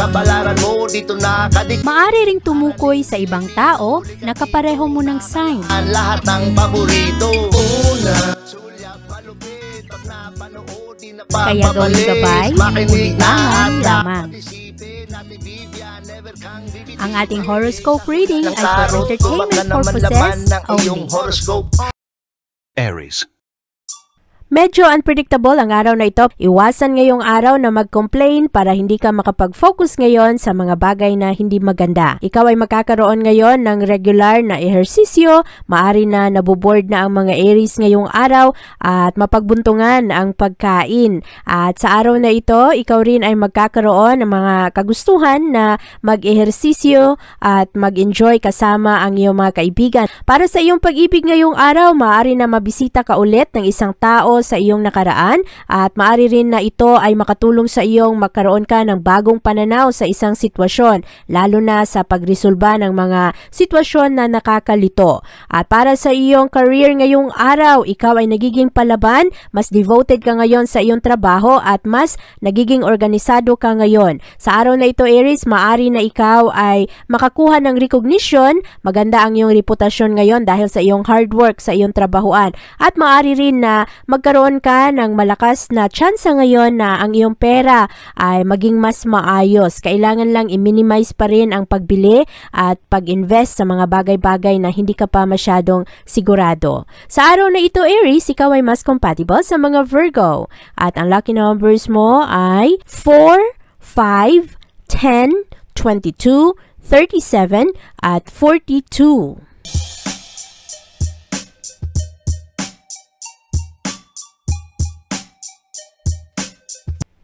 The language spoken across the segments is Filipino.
Kabalaran mo dito nakadik Maari ring tumukoy sa ibang tao na kapareho mo ng sign. ang lahat ng paborito Una, sulyap malupit Pag napanood, di na Kaya papapalit. gabay, Makinig na at lamang. Ang ating horoscope reading Ng ay for entertainment purposes ng iyong only. horoscope Aries. Medyo unpredictable ang araw na ito. Iwasan ngayong araw na mag-complain para hindi ka makapag-focus ngayon sa mga bagay na hindi maganda. Ikaw ay makakaroon ngayon ng regular na ehersisyo, maari na nabuboard na ang mga Aries ngayong araw at mapagbuntungan ang pagkain. At sa araw na ito, ikaw rin ay magkakaroon ng mga kagustuhan na mag-ehersisyo at mag-enjoy kasama ang iyong mga kaibigan. Para sa iyong pag-ibig ngayong araw, maaari na mabisita ka ulit ng isang tao sa iyong nakaraan at maaari rin na ito ay makatulong sa iyong magkaroon ka ng bagong pananaw sa isang sitwasyon, lalo na sa pagresolba ng mga sitwasyon na nakakalito. At para sa iyong career ngayong araw, ikaw ay nagiging palaban, mas devoted ka ngayon sa iyong trabaho at mas nagiging organisado ka ngayon. Sa araw na ito, Aries, maaari na ikaw ay makakuha ng recognition, maganda ang iyong reputasyon ngayon dahil sa iyong hard work sa iyong trabahoan. At maaari rin na magkaroon ka ng malakas na tsansa ngayon na ang iyong pera ay maging mas maayos. Kailangan lang i-minimize pa rin ang pagbili at pag-invest sa mga bagay-bagay na hindi ka pa masyadong sigurado. Sa araw na ito, Aries, ikaw ay mas compatible sa mga Virgo. At ang lucky numbers mo ay 4, 5, 10, 22, 37, at 42.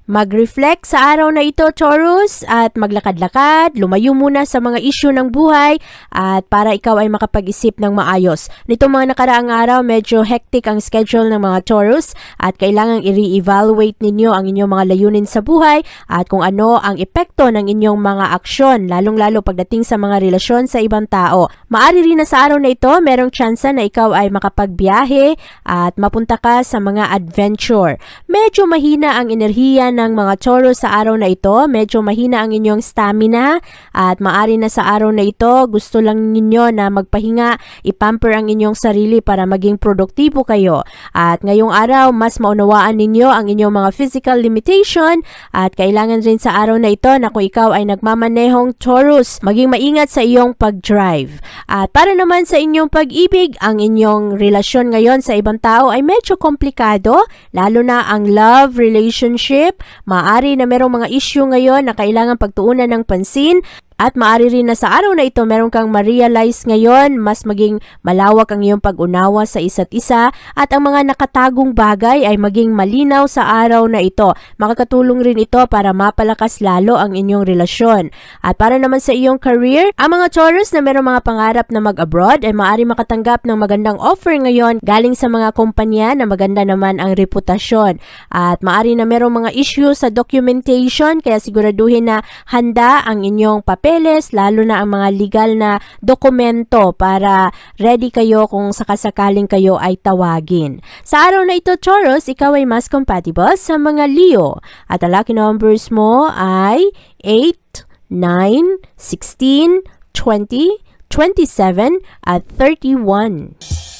Mag-reflect sa araw na ito, Taurus, at maglakad-lakad, lumayo muna sa mga issue ng buhay at para ikaw ay makapag-isip ng maayos. Nitong mga nakaraang araw, medyo hectic ang schedule ng mga Taurus at kailangang i-re-evaluate ninyo ang inyong mga layunin sa buhay at kung ano ang epekto ng inyong mga aksyon, lalong-lalo pagdating sa mga relasyon sa ibang tao. Maari rin na sa araw na ito, merong tsansa na ikaw ay makapagbiyahe at mapunta ka sa mga adventure. Medyo mahina ang enerhiya ng mga Taurus sa araw na ito. Medyo mahina ang inyong stamina at maari na sa araw na ito gusto lang ninyo na magpahinga, ipamper ang inyong sarili para maging produktibo kayo. At ngayong araw, mas maunawaan ninyo ang inyong mga physical limitation at kailangan rin sa araw na ito na kung ikaw ay nagmamanehong Taurus, maging maingat sa iyong pag-drive. At para naman sa inyong pag-ibig, ang inyong relasyon ngayon sa ibang tao ay medyo komplikado, lalo na ang love relationship. Maari na merong mga issue ngayon na kailangan pagtuunan ng pansin at maari rin na sa araw na ito meron kang ma-realize ngayon, mas maging malawak ang iyong pag-unawa sa isa't isa at ang mga nakatagong bagay ay maging malinaw sa araw na ito. Makakatulong rin ito para mapalakas lalo ang inyong relasyon. At para naman sa iyong career, ang mga Taurus na merong mga pangarap na mag-abroad ay maari makatanggap ng magandang offer ngayon galing sa mga kumpanya na maganda naman ang reputasyon. At maari na merong mga issue sa documentation kaya siguraduhin na handa ang inyong papeles, lalo na ang mga legal na dokumento para ready kayo kung sakasakaling kayo ay tawagin. Sa araw na ito, Taurus, ikaw ay mas compatible sa mga Leo. At ang lucky numbers mo ay 8, 9, 16, 20, 27, at 31.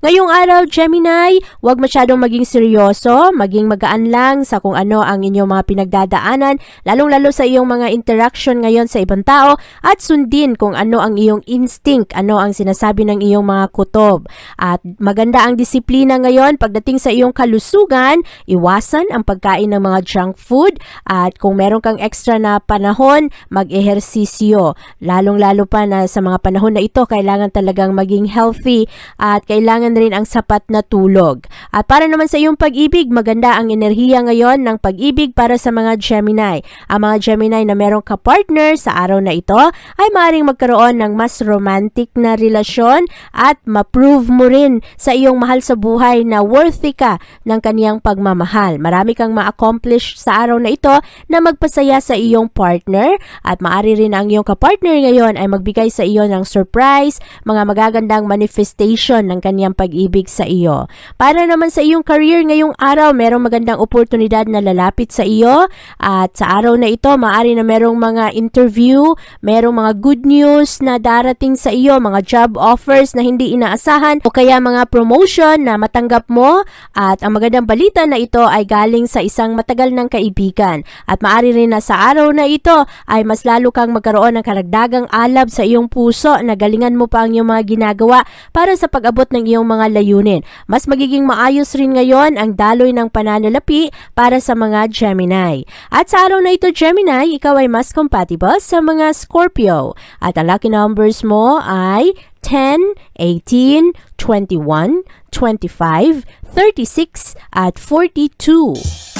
Ngayong araw, Gemini, huwag masyadong maging seryoso, maging magaan lang sa kung ano ang inyong mga pinagdadaanan, lalong-lalo sa iyong mga interaction ngayon sa ibang tao at sundin kung ano ang iyong instinct, ano ang sinasabi ng iyong mga kutob. At maganda ang disiplina ngayon pagdating sa iyong kalusugan, iwasan ang pagkain ng mga junk food at kung meron kang extra na panahon, mag-ehersisyo. Lalong-lalo pa na sa mga panahon na ito, kailangan talagang maging healthy at kailangan rin ang sapat na tulog. At para naman sa iyong pag-ibig, maganda ang enerhiya ngayon ng pag-ibig para sa mga Gemini. Ang mga Gemini na merong ka-partner sa araw na ito ay maaaring magkaroon ng mas romantic na relasyon at ma-prove mo rin sa iyong mahal sa buhay na worthy ka ng kaniyang pagmamahal. Marami kang ma-accomplish sa araw na ito na magpasaya sa iyong partner at maaari rin ang iyong kapartner ngayon ay magbigay sa iyo ng surprise, mga magagandang manifestation ng kaniyang pag-ibig sa iyo. Para naman sa iyong career ngayong araw, merong magandang oportunidad na lalapit sa iyo. At sa araw na ito, maaari na merong mga interview, merong mga good news na darating sa iyo, mga job offers na hindi inaasahan o kaya mga promotion na matanggap mo. At ang magandang balita na ito ay galing sa isang matagal ng kaibigan. At maaari rin na sa araw na ito ay mas lalo kang magkaroon ng karagdagang alab sa iyong puso na galingan mo pa ang iyong mga ginagawa para sa pag-abot ng iyong mga layunin. Mas magiging maayos rin ngayon ang daloy ng pananalapi para sa mga Gemini. At sa araw na ito Gemini, ikaw ay mas compatible sa mga Scorpio. At ang lucky numbers mo ay 10, 18, 21, 25, 36 at 42.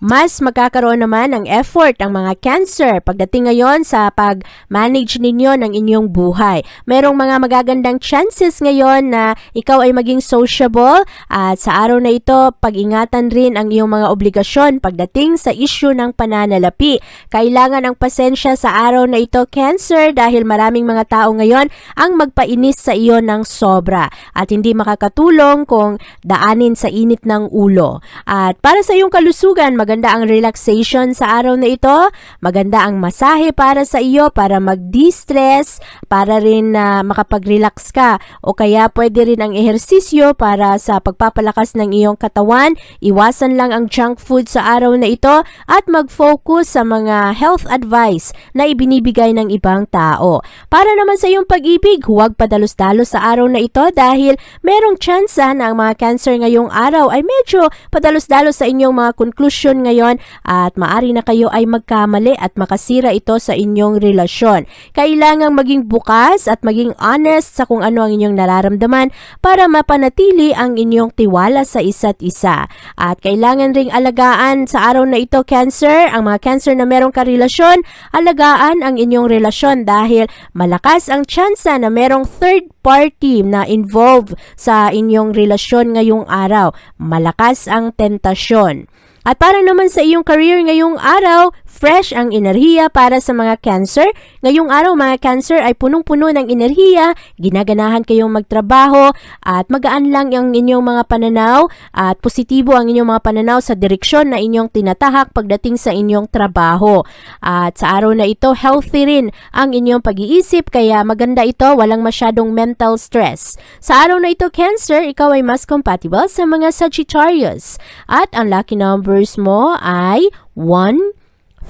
Mas magkakaroon naman ng effort ang mga cancer pagdating ngayon sa pag-manage ninyo ng inyong buhay. Merong mga magagandang chances ngayon na ikaw ay maging sociable at sa araw na ito, pag-ingatan rin ang iyong mga obligasyon pagdating sa issue ng pananalapi. Kailangan ang pasensya sa araw na ito, cancer, dahil maraming mga tao ngayon ang magpainis sa iyo ng sobra at hindi makakatulong kung daanin sa init ng ulo. At para sa iyong kalusugan, maganda ang relaxation sa araw na ito, maganda ang masahe para sa iyo para mag-de-stress, para rin na makapag-relax ka. O kaya pwede rin ang ehersisyo para sa pagpapalakas ng iyong katawan, iwasan lang ang junk food sa araw na ito at mag-focus sa mga health advice na ibinibigay ng ibang tao. Para naman sa iyong pag-ibig, huwag padalos-dalos sa araw na ito dahil merong tsansa na ang mga cancer ngayong araw ay medyo padalos-dalos sa inyong mga conclusion ngayon at maari na kayo ay magkamali at makasira ito sa inyong relasyon. Kailangang maging bukas at maging honest sa kung ano ang inyong nararamdaman para mapanatili ang inyong tiwala sa isa't isa. At kailangan ring alagaan sa araw na ito, Cancer, ang mga Cancer na merong karelasyon, alagaan ang inyong relasyon dahil malakas ang tsansa na merong third party na involved sa inyong relasyon ngayong araw. Malakas ang tentasyon. At para naman sa iyong career ngayong araw, fresh ang enerhiya para sa mga cancer. Ngayong araw mga cancer ay punong-puno ng enerhiya, ginaganahan kayong magtrabaho at magaan lang ang inyong mga pananaw at positibo ang inyong mga pananaw sa direksyon na inyong tinatahak pagdating sa inyong trabaho. At sa araw na ito, healthy rin ang inyong pag-iisip kaya maganda ito, walang masyadong mental stress. Sa araw na ito, Cancer, ikaw ay mas compatible sa mga Sagittarius. At ang lucky numbers mo ay 1,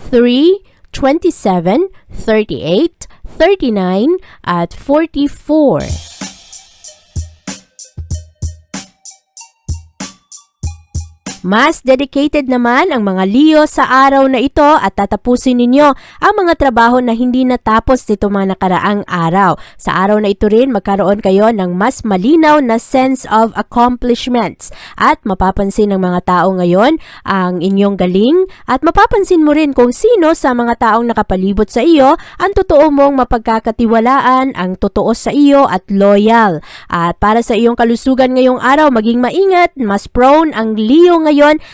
3, 27, 38, 39, at 44. Mas dedicated naman ang mga Leo sa araw na ito at tatapusin ninyo ang mga trabaho na hindi natapos nito mga nakaraang araw. Sa araw na ito rin magkaroon kayo ng mas malinaw na sense of accomplishments at mapapansin ng mga tao ngayon ang inyong galing at mapapansin mo rin kung sino sa mga taong nakapalibot sa iyo ang totoo mong mapagkakatiwalaan, ang totoo sa iyo at loyal. At para sa iyong kalusugan ngayong araw, maging maingat, mas prone ang Leo ngayon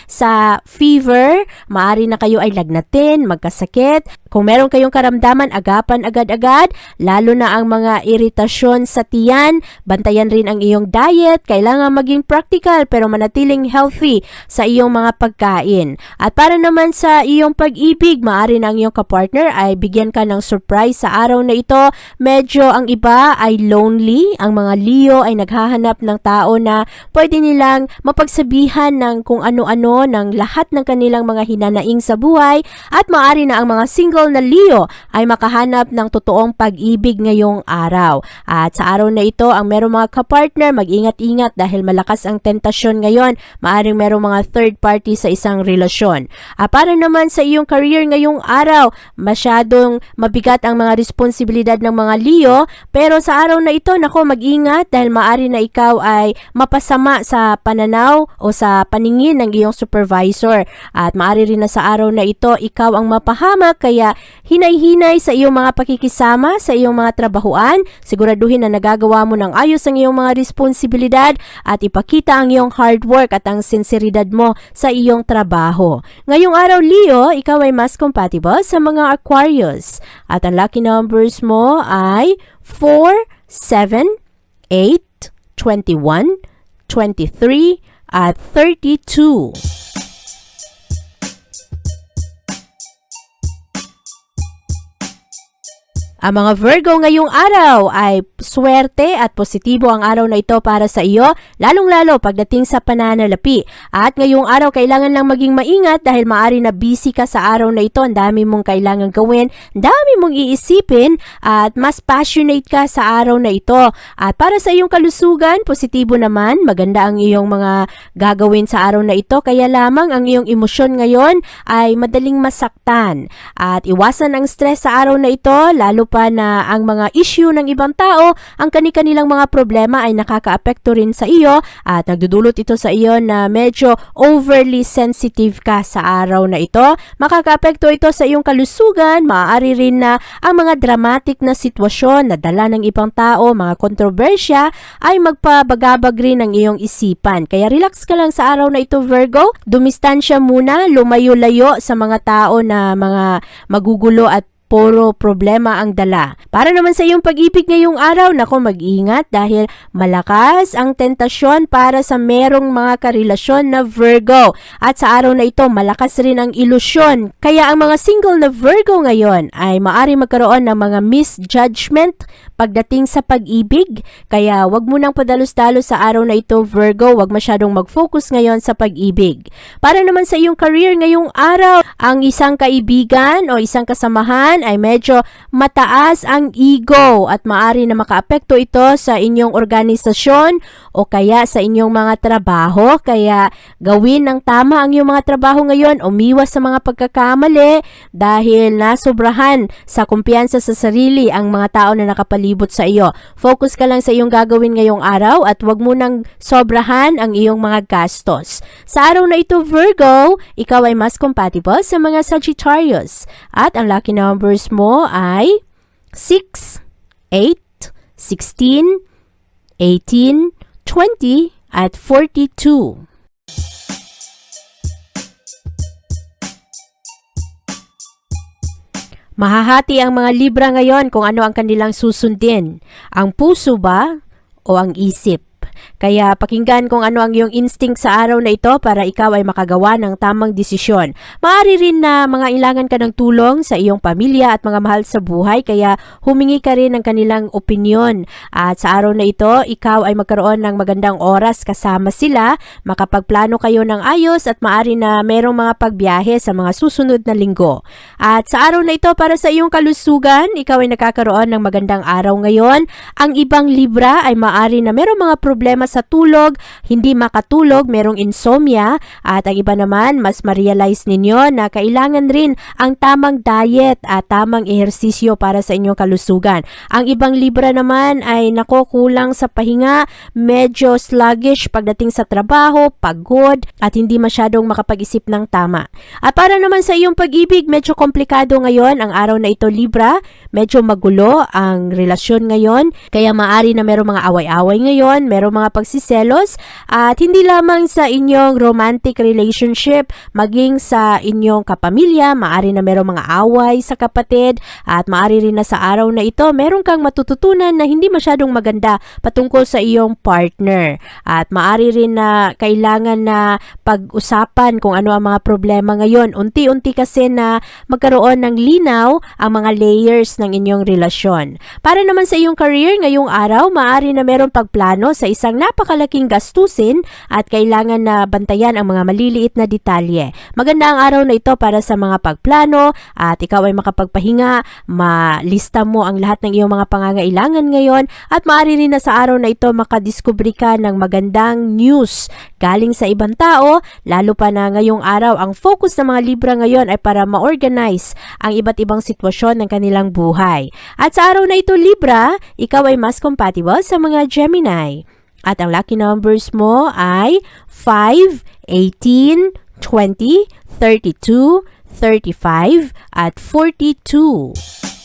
sa fever, maari na kayo ay lagnatin, magkasakit, Kung meron kayong karamdaman, agapan agad-agad, lalo na ang mga iritasyon sa tiyan, bantayan rin ang iyong diet, kailangan maging practical pero manatiling healthy sa iyong mga pagkain. At para naman sa iyong pag-ibig, maaari ang iyong kapartner ay bigyan ka ng surprise sa araw na ito. Medyo ang iba ay lonely, ang mga Leo ay naghahanap ng tao na pwede nilang mapagsabihan ng kung ano-ano ng lahat ng kanilang mga hinanaing sa buhay at maaari na ang mga single na Leo ay makahanap ng totoong pag-ibig ngayong araw. At sa araw na ito, ang merong mga kapartner, mag-ingat-ingat dahil malakas ang tentasyon ngayon. Maaring merong mga third party sa isang relasyon. At para naman sa iyong career ngayong araw, masyadong mabigat ang mga responsibilidad ng mga Leo, pero sa araw na ito, nako mag-ingat dahil maaari na ikaw ay mapasama sa pananaw o sa paningin ng iyong supervisor. At maaari rin na sa araw na ito, ikaw ang mapahamak kaya hinay-hinay sa iyong mga pakikisama, sa iyong mga trabahuan, siguraduhin na nagagawa mo ng ayos ang iyong mga responsibilidad at ipakita ang iyong hard work at ang sinseridad mo sa iyong trabaho. Ngayong araw, Leo, ikaw ay mas compatible sa mga Aquarius. At ang lucky numbers mo ay 4, 7, 8, 21, 23, at 32. Ang mga Virgo ngayong araw ay swerte at positibo ang araw na ito para sa iyo, lalong-lalo pagdating sa pananalapi. At ngayong araw kailangan lang maging maingat dahil maari na busy ka sa araw na ito. Ang dami mong kailangan gawin, dami mong iisipin at mas passionate ka sa araw na ito. At para sa iyong kalusugan, positibo naman, maganda ang iyong mga gagawin sa araw na ito. Kaya lamang ang iyong emosyon ngayon ay madaling masaktan. At iwasan ang stress sa araw na ito, lalo pa na ang mga issue ng ibang tao, ang kani-kanilang mga problema ay nakakaapekto rin sa iyo at nagdudulot ito sa iyo na medyo overly sensitive ka sa araw na ito. Makakaapekto ito sa iyong kalusugan, maaari rin na ang mga dramatic na sitwasyon na dala ng ibang tao, mga kontrobersya, ay magpabagabag rin ng iyong isipan. Kaya relax ka lang sa araw na ito, Virgo. Dumistansya muna, lumayo-layo sa mga tao na mga magugulo at puro problema ang dala. Para naman sa iyong pag-ibig ngayong araw, nako mag-ingat dahil malakas ang tentasyon para sa merong mga karelasyon na Virgo. At sa araw na ito, malakas rin ang ilusyon. Kaya ang mga single na Virgo ngayon ay maari magkaroon ng mga misjudgment pagdating sa pag-ibig. Kaya wag mo nang padalos-dalos sa araw na ito, Virgo. Wag masyadong mag-focus ngayon sa pag-ibig. Para naman sa iyong career ngayong araw, ang isang kaibigan o isang kasamahan ay medyo mataas ang ego at maari na makaapekto ito sa inyong organisasyon o kaya sa inyong mga trabaho. Kaya gawin ng tama ang iyong mga trabaho ngayon, umiwas sa mga pagkakamali dahil nasobrahan sa kumpiyansa sa sarili ang mga tao na nakapalibot sa iyo. Focus ka lang sa iyong gagawin ngayong araw at wag mo nang sobrahan ang iyong mga gastos. Sa araw na ito, Virgo, ikaw ay mas compatible sa mga Sagittarius at ang lucky numbers mo ay 6, 8, 16, 18, 20, at 42. Mahahati ang mga Libra ngayon kung ano ang kanilang susundin. Ang puso ba o ang isip? Kaya pakinggan kung ano ang iyong instinct sa araw na ito para ikaw ay makagawa ng tamang desisyon. Maari rin na mga ilangan ka ng tulong sa iyong pamilya at mga mahal sa buhay kaya humingi ka rin ng kanilang opinion. At sa araw na ito, ikaw ay magkaroon ng magandang oras kasama sila, makapagplano kayo ng ayos at maari na merong mga pagbiyahe sa mga susunod na linggo. At sa araw na ito para sa iyong kalusugan, ikaw ay nakakaroon ng magandang araw ngayon. Ang ibang Libra ay maari na merong mga problema sa tulog, hindi makatulog, merong insomnia, at ang iba naman, mas ma-realize ninyo na kailangan rin ang tamang diet at tamang ehersisyo para sa inyong kalusugan. Ang ibang Libra naman ay nakukulang sa pahinga, medyo sluggish pagdating sa trabaho, pagod, at hindi masyadong makapag-isip ng tama. At para naman sa iyong pag-ibig, medyo komplikado ngayon ang araw na ito Libra, medyo magulo ang relasyon ngayon, kaya maari na merong mga away-away ngayon, merong mga pagsiselos at hindi lamang sa inyong romantic relationship, maging sa inyong kapamilya, maari na merong mga away sa kapatid at maari rin na sa araw na ito, meron kang matututunan na hindi masyadong maganda patungkol sa iyong partner. At maari rin na kailangan na pag-usapan kung ano ang mga problema ngayon. Unti-unti kasi na magkaroon ng linaw ang mga layers ng inyong relasyon. Para naman sa iyong career ngayong araw, maari na meron pagplano sa isang napakalaking gastusin at kailangan na bantayan ang mga maliliit na detalye. Maganda ang araw na ito para sa mga pagplano at ikaw ay makapagpahinga, malista mo ang lahat ng iyong mga pangangailangan ngayon at maari rin na sa araw na ito makadiskubre ka ng magandang news galing sa ibang tao, lalo pa na ngayong araw ang focus ng mga Libra ngayon ay para ma-organize ang iba't ibang sitwasyon ng kanilang buhay. At sa araw na ito Libra, ikaw ay mas compatible sa mga Gemini. At ang lucky numbers mo ay 5, 18, 20, 32, 35, at 42.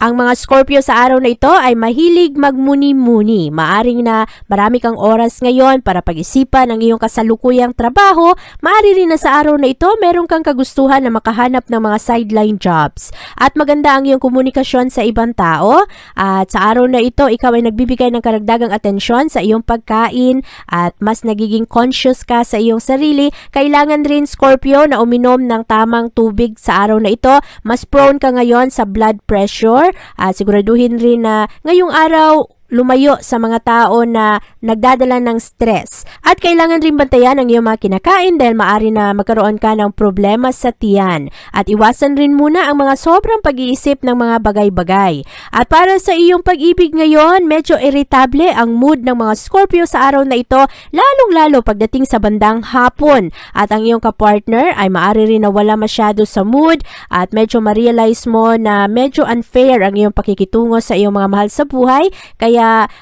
Ang mga Scorpio sa araw na ito ay mahilig magmuni-muni. Maaring na marami kang oras ngayon para pag-isipan ang iyong kasalukuyang trabaho. Maari rin na sa araw na ito meron kang kagustuhan na makahanap ng mga sideline jobs. At maganda ang iyong komunikasyon sa ibang tao. At sa araw na ito, ikaw ay nagbibigay ng karagdagang atensyon sa iyong pagkain at mas nagiging conscious ka sa iyong sarili. Kailangan rin Scorpio na uminom ng tamang tubig sa araw na ito. Mas prone ka ngayon sa blood pressure at siguraduhin rin na ngayong araw lumayo sa mga tao na nagdadala ng stress. At kailangan rin bantayan ang iyong mga kinakain dahil maari na magkaroon ka ng problema sa tiyan. At iwasan rin muna ang mga sobrang pag-iisip ng mga bagay-bagay. At para sa iyong pag-ibig ngayon, medyo irritable ang mood ng mga Scorpio sa araw na ito, lalong-lalo pagdating sa bandang hapon. At ang iyong kapartner ay maari rin na wala masyado sa mood at medyo ma-realize mo na medyo unfair ang iyong pakikitungo sa iyong mga mahal sa buhay. Kaya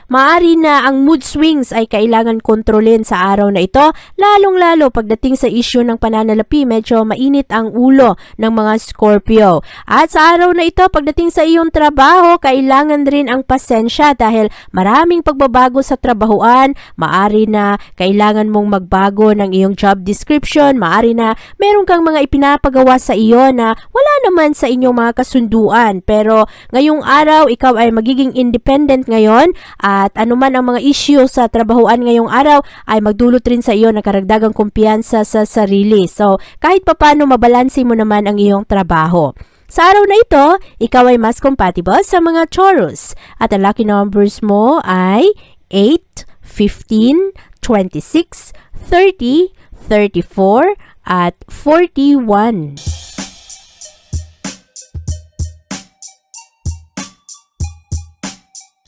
maari na ang mood swings ay kailangan kontrolin sa araw na ito, lalong-lalo pagdating sa issue ng pananalapi, medyo mainit ang ulo ng mga Scorpio. At sa araw na ito, pagdating sa iyong trabaho, kailangan rin ang pasensya dahil maraming pagbabago sa trabahuan, maari na kailangan mong magbago ng iyong job description, maari na meron kang mga ipinapagawa sa iyo na wala naman sa inyong mga kasunduan. Pero ngayong araw, ikaw ay magiging independent ngayon at anuman ang mga issue sa trabahuan ngayong araw ay magdulot rin sa iyo ng karagdagang kumpiyansa sa sarili. So, kahit papano mabalansi mo naman ang iyong trabaho. Sa araw na ito, ikaw ay mas compatible sa mga Taurus at ang lucky numbers mo ay 8, 15, 26, 30, 34, at 41.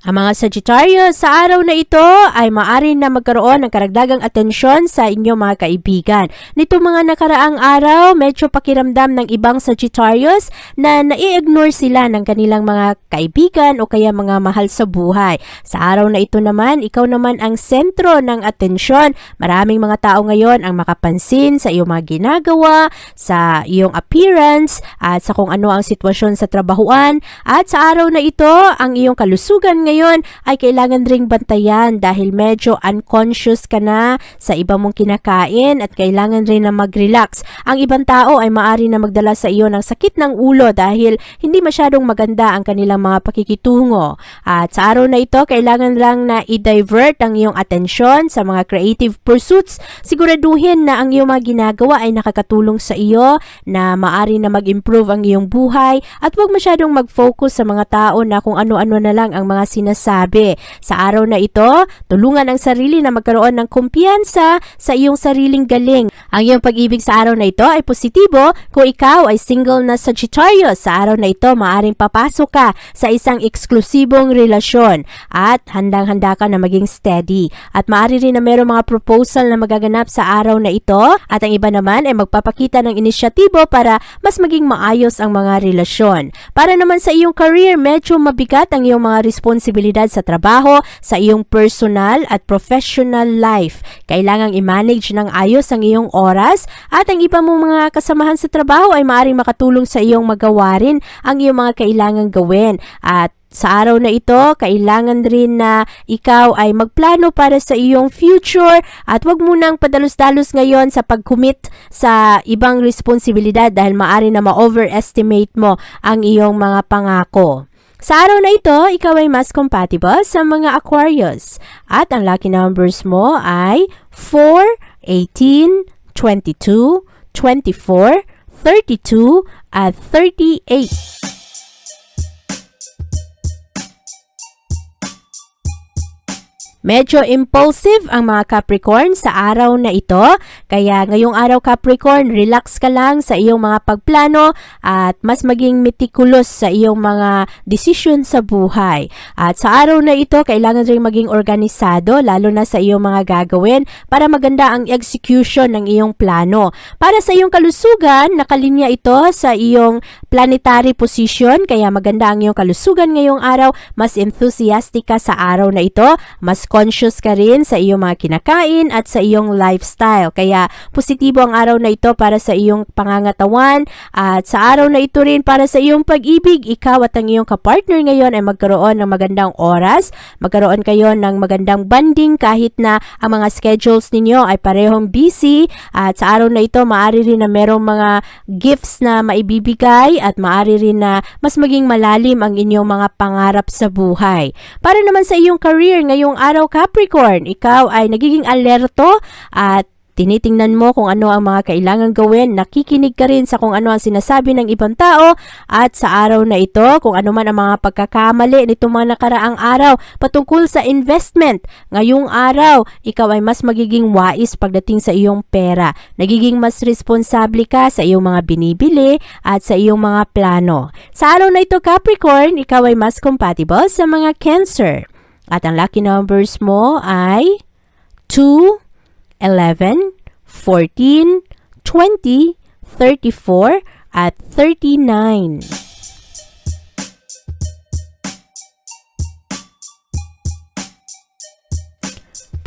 Ang mga Sagittarius sa araw na ito ay maaari na magkaroon ng karagdagang atensyon sa inyong mga kaibigan. Nito mga nakaraang araw, medyo pakiramdam ng ibang Sagittarius na nai-ignore sila ng kanilang mga kaibigan o kaya mga mahal sa buhay. Sa araw na ito naman, ikaw naman ang sentro ng atensyon. Maraming mga tao ngayon ang makapansin sa iyong mga ginagawa, sa iyong appearance, at sa kung ano ang sitwasyon sa trabahuan. At sa araw na ito, ang iyong kalusugan ngayon ay kailangan ring bantayan dahil medyo unconscious ka na sa iba mong kinakain at kailangan rin na mag-relax. Ang ibang tao ay maari na magdala sa iyo ng sakit ng ulo dahil hindi masyadong maganda ang kanilang mga pakikitungo. At sa araw na ito, kailangan lang na i-divert ang iyong atensyon sa mga creative pursuits. Siguraduhin na ang iyong mga ginagawa ay nakakatulong sa iyo na maari na mag-improve ang iyong buhay at huwag masyadong mag-focus sa mga tao na kung ano-ano na lang ang mga sinasabi. Sa araw na ito, tulungan ang sarili na magkaroon ng kumpiyansa sa iyong sariling galing. Ang iyong pag-ibig sa araw na ito ay positibo kung ikaw ay single na Sagittarius. Sa araw na ito, maaring papasok ka sa isang eksklusibong relasyon at handang-handa ka na maging steady. At maaari rin na mayroong mga proposal na magaganap sa araw na ito at ang iba naman ay magpapakita ng inisyatibo para mas maging maayos ang mga relasyon. Para naman sa iyong career, medyo mabigat ang iyong mga responsibilidad sa trabaho, sa iyong personal at professional life. Kailangang i-manage ng ayos ang iyong oras at ang iba mong mga kasamahan sa trabaho ay maaaring makatulong sa iyong magawa rin ang iyong mga kailangang gawin. At sa araw na ito, kailangan rin na ikaw ay magplano para sa iyong future at wag mo nang padalos-dalos ngayon sa pag-commit sa ibang responsibilidad dahil maari na ma-overestimate mo ang iyong mga pangako. Sa araw na ito, ikaw ay mas compatible sa mga Aquarius at ang lucky numbers mo ay 4, 18, 22, 24, 32 at 38. Medyo impulsive ang mga Capricorn sa araw na ito. Kaya ngayong araw Capricorn, relax ka lang sa iyong mga pagplano at mas maging meticulous sa iyong mga desisyon sa buhay. At sa araw na ito, kailangan rin maging organisado lalo na sa iyong mga gagawin para maganda ang execution ng iyong plano. Para sa iyong kalusugan, nakalinya ito sa iyong planetary position kaya maganda ang iyong kalusugan ngayong araw. Mas enthusiastic ka sa araw na ito. Mas conscious ka rin sa iyong mga kinakain at sa iyong lifestyle. Kaya positibo ang araw na ito para sa iyong pangangatawan at sa araw na ito rin para sa iyong pag-ibig. Ikaw at ang iyong kapartner ngayon ay magkaroon ng magandang oras, magkaroon kayo ng magandang banding kahit na ang mga schedules ninyo ay parehong busy at sa araw na ito maaari rin na merong mga gifts na maibibigay at maaari rin na mas maging malalim ang inyong mga pangarap sa buhay. Para naman sa iyong career ngayong araw Capricorn, ikaw ay nagiging alerto at Tinitingnan mo kung ano ang mga kailangan gawin, nakikinig ka rin sa kung ano ang sinasabi ng ibang tao at sa araw na ito, kung ano man ang mga pagkakamali nitong mga nakaraang araw patungkol sa investment. Ngayong araw, ikaw ay mas magiging wais pagdating sa iyong pera. Nagiging mas responsable ka sa iyong mga binibili at sa iyong mga plano. Sa araw na ito, Capricorn, ikaw ay mas compatible sa mga Cancer. At ang lucky numbers mo ay 2, 11, 14, 20, 34, at 39.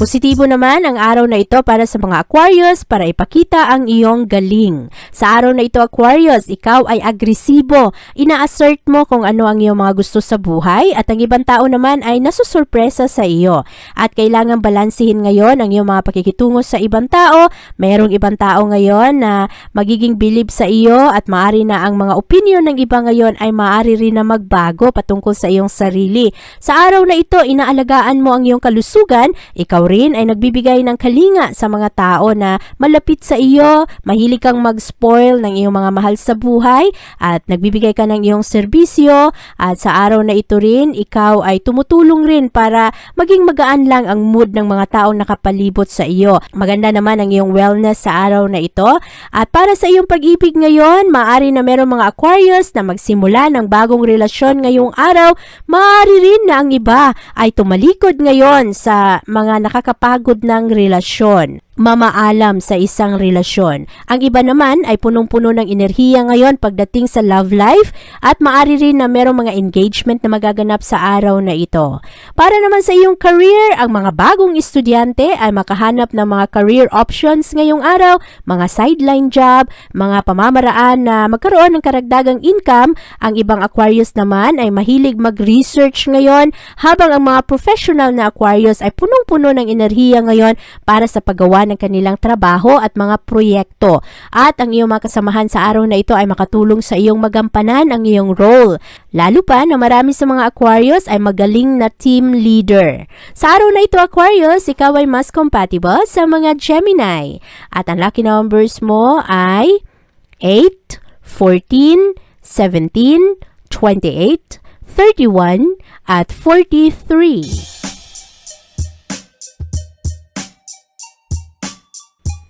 Positibo naman ang araw na ito para sa mga Aquarius para ipakita ang iyong galing. Sa araw na ito Aquarius, ikaw ay agresibo. Ina-assert mo kung ano ang iyong mga gusto sa buhay at ang ibang tao naman ay nasusurpresa sa iyo. At kailangan balansihin ngayon ang iyong mga pakikitungo sa ibang tao. Mayroong ibang tao ngayon na magiging bilib sa iyo at maari na ang mga opinion ng iba ngayon ay maari rin na magbago patungkol sa iyong sarili. Sa araw na ito, inaalagaan mo ang iyong kalusugan, ikaw rin ay nagbibigay ng kalinga sa mga tao na malapit sa iyo, mahilig kang mag-spoil ng iyong mga mahal sa buhay at nagbibigay ka ng iyong serbisyo. At sa araw na ito rin, ikaw ay tumutulong rin para maging magaan lang ang mood ng mga taong nakapalibot sa iyo. Maganda naman ang iyong wellness sa araw na ito. At para sa iyong pag-ibig ngayon, maaari na meron mga Aquarius na magsimula ng bagong relasyon ngayong araw, maaari rin na ang iba ay tumalikod ngayon sa mga nakakapagod ng relasyon mamaalam sa isang relasyon. Ang iba naman ay punong-puno ng enerhiya ngayon pagdating sa love life at maari rin na merong mga engagement na magaganap sa araw na ito. Para naman sa iyong career, ang mga bagong estudyante ay makahanap ng mga career options ngayong araw, mga sideline job, mga pamamaraan na magkaroon ng karagdagang income. Ang ibang Aquarius naman ay mahilig mag-research ngayon habang ang mga professional na Aquarius ay punong-puno ng enerhiya ngayon para sa paggawa ng kanilang trabaho at mga proyekto. At ang iyong mga kasamahan sa araw na ito ay makatulong sa iyong magampanan ang iyong role. Lalo pa na marami sa mga Aquarius ay magaling na team leader. Sa araw na ito Aquarius, ikaw ay mas compatible sa mga Gemini. At ang lucky numbers mo ay 8, 14, 17, 28, 31, at 43.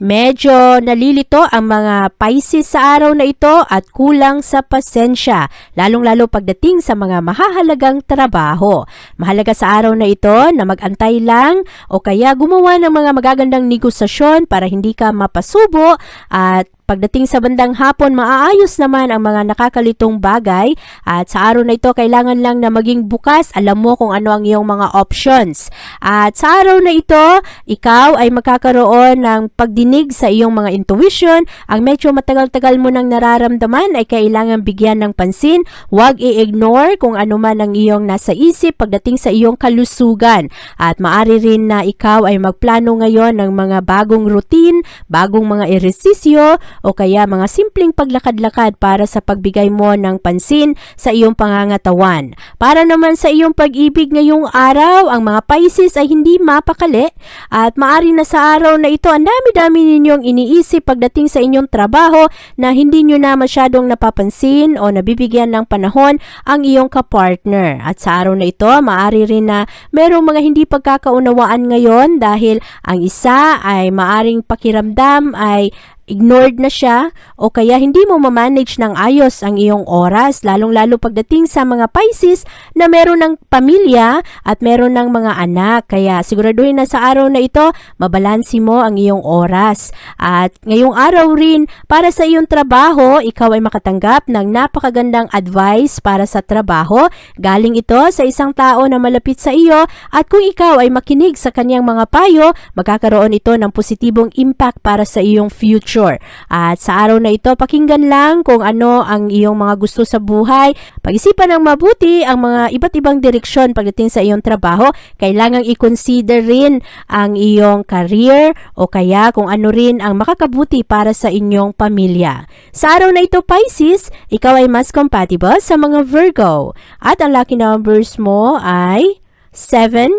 Medyo nalilito ang mga Pisces sa araw na ito at kulang sa pasensya, lalong-lalo pagdating sa mga mahahalagang trabaho. Mahalaga sa araw na ito na magantay lang o kaya gumawa ng mga magagandang negosasyon para hindi ka mapasubo at Pagdating sa bandang hapon, maaayos naman ang mga nakakalitong bagay at sa araw na ito, kailangan lang na maging bukas, alam mo kung ano ang iyong mga options. At sa araw na ito, ikaw ay magkakaroon ng pagdinig sa iyong mga intuition. Ang medyo matagal-tagal mo nang nararamdaman ay kailangan bigyan ng pansin. Huwag i-ignore kung ano man ang iyong nasa isip pagdating sa iyong kalusugan. At maari rin na ikaw ay magplano ngayon ng mga bagong routine, bagong mga ehersisyo, o kaya mga simpleng paglakad-lakad para sa pagbigay mo ng pansin sa iyong pangangatawan. Para naman sa iyong pag-ibig ngayong araw, ang mga Pisces ay hindi mapakali at maari na sa araw na ito ang dami-dami ninyong iniisip pagdating sa inyong trabaho na hindi nyo na masyadong napapansin o nabibigyan ng panahon ang iyong kapartner. At sa araw na ito, maari rin na merong mga hindi pagkakaunawaan ngayon dahil ang isa ay maaring pakiramdam ay ignored na siya o kaya hindi mo mamanage ng ayos ang iyong oras lalong-lalo pagdating sa mga Pisces na meron ng pamilya at meron ng mga anak. Kaya siguraduhin na sa araw na ito mabalansi mo ang iyong oras. At ngayong araw rin para sa iyong trabaho ikaw ay makatanggap ng napakagandang advice para sa trabaho. Galing ito sa isang tao na malapit sa iyo at kung ikaw ay makinig sa kanyang mga payo magkakaroon ito ng positibong impact para sa iyong future at sa araw na ito, pakinggan lang kung ano ang iyong mga gusto sa buhay. Pag-isipan ng mabuti ang mga iba't ibang direksyon pagdating sa iyong trabaho. Kailangang i-consider rin ang iyong career o kaya kung ano rin ang makakabuti para sa inyong pamilya. Sa araw na ito, Pisces, ikaw ay mas compatible sa mga Virgo. At ang lucky numbers mo ay 7,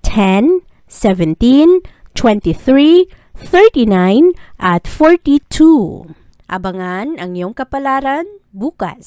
10, 17, 23, 39 at 42. Abangan ang iyong kapalaran bukas.